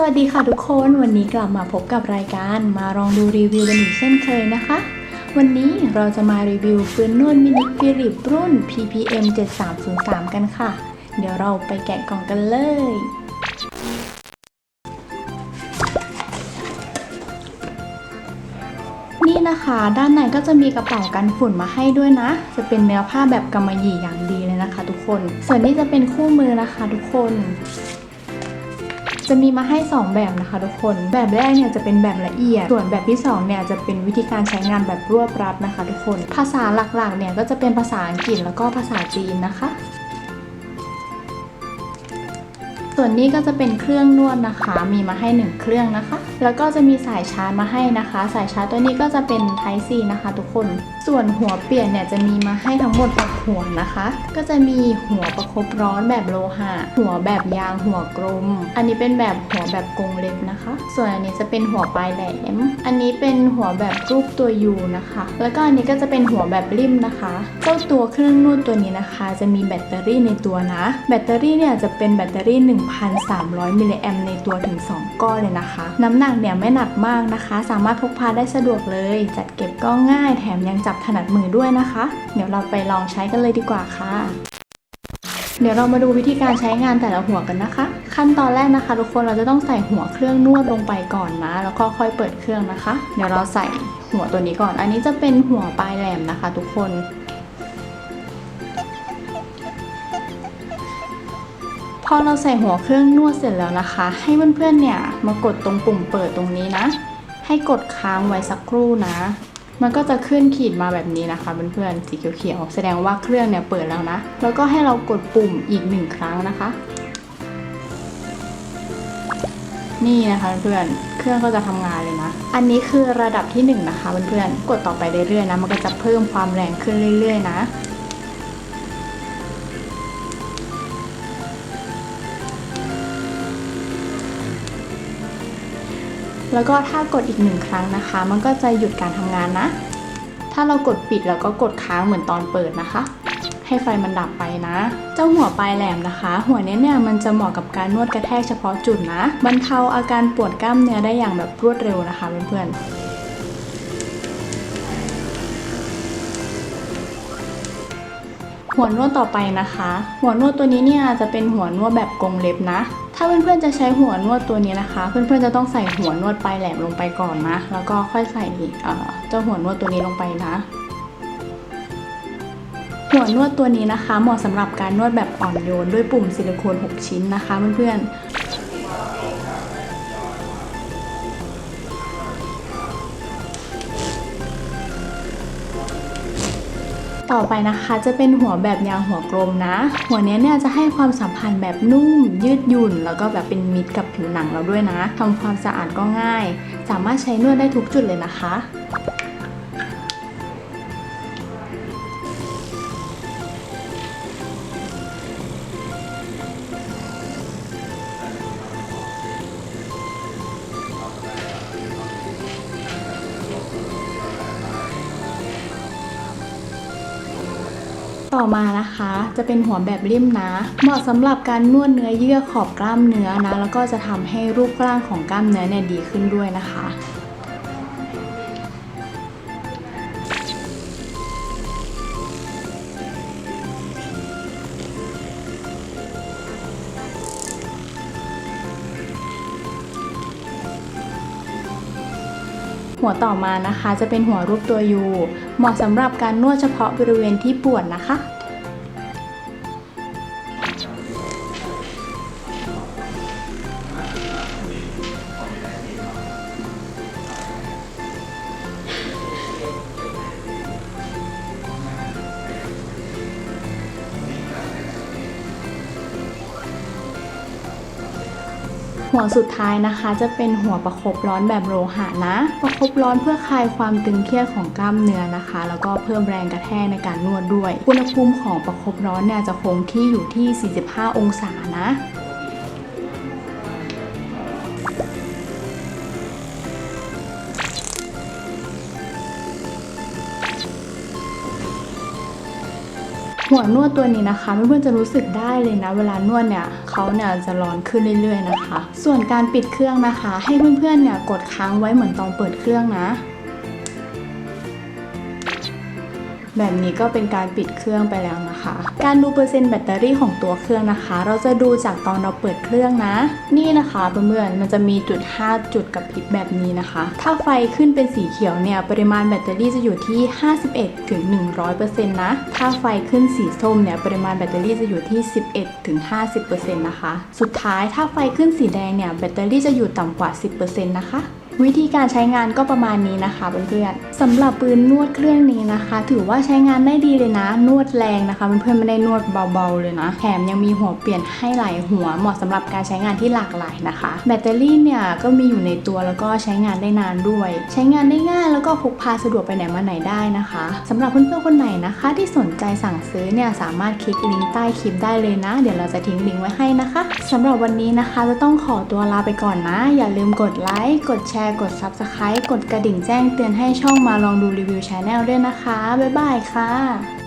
สวัสดีค่ะทุกคนวันนี้กลับมาพบกับรายการมาลองดูรีวิวกันอีกเช่นเคยนะคะ วันนี้เราจะมารีวิวฟืนนวดมินิฟิลิปรุ่น ppm 7303 กันค่ะ เดี๋ยวเราไปแกะกล่องกันเลย นี่นะคะ ด้านในก็จะมีกระเป๋ากันฝุ่นมาให้ด้วยนะ จะเป็นเนื้อผ้าแบบกำมะหยี่อย่างดีเลยนะคะ ทุกคน ส่วนนี้จะเป็นคู่มือนะคะ ทุกคน จะมีมาให้ 2 แบบนะคะทุกคน แบบแรกเนี่ยจะเป็นแบบละเอียด ส่วนแบบที่ 2 เนี่ยจะเป็นวิธีการใช้งานแบบรวบรัดนะคะทุกคน ภาษาหลักๆ เนี่ยก็จะเป็นภาษาอังกฤษแล้วก็ภาษาจีนนะคะ ส่วนนี้ก็จะเป็นเครื่องนวดนะคะ มีมาให้ 1 เครื่องนะคะ แล้วก็จะมีสายชาร์จมาให้นะคะ สายชาร์จตัวนี้ก็จะเป็น Type C นะคะ ทุกคน ส่วนหัวเปลี่ยนเนี่ยจะมีมาให้ทั้งหมด6หัวนะคะ ก็จะมีหัวประคบร้อนแบบโลหะ หัวแบบยาง หัวกลม อันนี้เป็นแบบหัวแบบกรงเล็บนะคะ ส่วนอันนี้จะเป็นหัวปลายแหลม อันนี้เป็นหัวแบบรูปตัวยูนะคะ แล้วก็อันนี้ก็จะเป็นหัวแบบริมนะคะ เจ้าตัวเครื่องนวดตัวนี้นะคะ จะมีแบตเตอรี่ในตัวนะ แบตเตอรี่เนี่ยจะเป็นแบตเตอรี่1,300 มิลลิแอมในตัวถึง 2 ก้อนเลยนะคะ น้ำหนักเนี่ยไม่หนักมากนะคะ สามารถพกพาได้สะดวกเลย จัดเก็บก็ง่ายแถมยังจับถนัดมือด้วยนะคะ เดี๋ยวเราไปลองใช้กันเลยดีกว่าค่ะเดี๋ยวเรามาดูวิธีการใช้งานแต่ละหัวกันนะคะ ขั้นตอนแรกนะคะ ทุกคนเราจะต้องใส่หัวเครื่องนวดลงไปก่อนนะ แล้วก็ค่อยเปิดเครื่องนะคะ เดี๋ยวเราใส่หัวตัวนี้ก่อน อันนี้จะเป็นหัวปลายแหลมนะคะ ทุกคน พอเราใส่หัวเครื่องนวดเสร็จแล้วนะคะ ให้เพื่อนๆเนี่ยมากดตรงปุ่มเปิดตรงนี้นะ ให้กดค้างไว้สักครู่นะ มันก็จะขึ้นขีดมาแบบนี้นะคะเพื่อนๆสีเขียวๆแสดงว่าเครื่องเนี่ยเปิดแล้วนะ แล้วก็ให้เรากดปุ่มอีกหนึ่งครั้งนะคะ นี่นะคะเพื่อนเครื่องก็จะทำงานเลยนะ อันนี้คือระดับที่หนึ่งนะคะเพื่อนๆกดต่อไปเรื่อยๆนะ มันก็จะเพิ่มความแรงขึ้นเรื่อย ๆ นะ แล้วก็ถ้ากดอีกหนึ่งครั้งนะคะ มันก็จะหยุดการทำงานนะ ถ้าเรากดปิดแล้วก็กดค้างเหมือนตอนเปิดนะคะ ให้ไฟมันดับไปนะ เจ้าหัวปลายแหลมนะคะ หัวเนี้ยเนี่ยมันจะเหมาะกับการนวดกระแทกเฉพาะจุดนะบรรเทาอาการปวดกล้ามเนื้อได้อย่างแบบรวดเร็วนะคะเพื่อนๆหัวนวดต่อไปนะคะ หัวนวดตัวนี้เนี่ยจะเป็นหัวนวดแบบกรงเล็บนะ ถ้าเพื่อนๆจะใช้หัวนวดตัวนี้นะคะ เพื่อนๆจะต้องใส่หัวนวดปลายแหลมลงไปก่อนนะ แล้วก็ค่อยใส่เอ่อเจ้าหัวนวดตัวนี้ลงไปนะ หัวนวดตัวนี้นะคะ เหมาะสำหรับการนวดแบบอ่อนโยนด้วยปุ่มซิลิโคน 6 ชิ้นนะคะเพื่อนๆ ต่อไปนะคะจะเป็นหัวแบบยางหัวกลมนะ หัวเนี้ยเนี่ยจะให้ความสัมพันธ์แบบนุ่ม ยืดหยุ่น แล้วก็แบบเป็นมิตรกับผิวหนังเราด้วยนะทำความสะอาดก็ง่าย สามารถใช้นวดได้ทุกจุดเลยนะคะ ต่อมานะคะจะเป็นหัวแบบริมนะ เหมาะสำหรับการนวดเนื้อเยื่อขอบกล้ามเนื้อนะ แล้วก็จะทำให้รูปร่างของกล้ามเนื้อเนี่ยดีขึ้นด้วยนะคะ หัวต่อมานะคะจะเป็นหัวรูปตัวยูเหมาะสำหรับการนวดเฉพาะบริเวณที่ปวดนะคะ หัวสุดท้ายนะคะ จะเป็นหัวประคบร้อนแบบโลหะนะ ประคบร้อนเพื่อคลายความตึงเครียดของกล้ามเนื้อนะคะ แล้วก็เพิ่มแรงกระแทกในการนวดด้วย อุณหภูมิของประคบร้อนเนี่ยจะคงที่อยู่ที่ 45 องศานะ หัวนวดตัวนี้นะคะเพื่อนๆจะรู้สึกได้เลยนะ เวลานวดเนี่ยเขาเนี่ยจะร้อนขึ้นเรื่อยๆนะคะ ส่วนการปิดเครื่องนะคะ ให้เพื่อนๆเนี่ยกดค้างไว้เหมือนตอนเปิดเครื่องนะ แบบนี้ก็เป็นการปิดเครื่องไปแล้วนะคะ การดูเปอร์เซ็นต์แบตเตอรี่ของตัวเครื่องนะคะ เราจะดูจากตอนเราเปิดเครื่องนะ นี่นะคะเพื่อนๆมันจะมีจุด 5 จุดกับพริบแบบนี้นะคะ ถ้าไฟขึ้นเป็นสีเขียวเนี่ยปริมาณแบตเตอรี่จะอยู่ที่ 51ถึง100%นะ ถ้าไฟขึ้นสีส้มเนี่ยปริมาณแบตเตอรี่จะอยู่ที่ 11ถึง50%นะคะ สุดท้ายถ้าไฟขึ้นสีแดงเนี่ยแบตเตอรี่จะอยู่ต่ำกว่า 10%นะคะ วิธีการใช้งานก็ประมาณนี้นะคะเพื่อนๆสำหรับปืนนวดเครื่องนี้นะคะ ถือว่าใช้งานได้ดีเลยนะ นวดแรงนะคะเพื่อนๆไม่ได้นวดเบาๆเลยนะแถมยังมีหัวเปลี่ยนให้หลายหัวเหมาะสำหรับการใช้งานที่หลากหลายนะคะ แบตเตอรี่เนี่ยก็มีอยู่ในตัวแล้วก็ใช้งานได้นานด้วย ใช้งานได้ง่ายแล้วก็พกพาสะดวกไปไหนมาไหนได้นะคะสำหรับเพื่อนๆคนไหนนะคะ ที่สนใจสั่งซื้อเนี่ยสามารถคลิกลิงก์ใต้คลิปได้เลยนะ เดี๋ยวเราจะทิ้งลิงก์ไว้ให้นะคะสำหรับวันนี้นะคะจะต้องขอตัวลาไปก่อนนะ อย่าลืมกดไลค์กดแชร์ร์กด Subscribe กดกระดิ่งแจ้งเตือนให้ช่องมาลองดูรีวิวชาแนลด้วยนะคะ บ๊ายบายค่ะ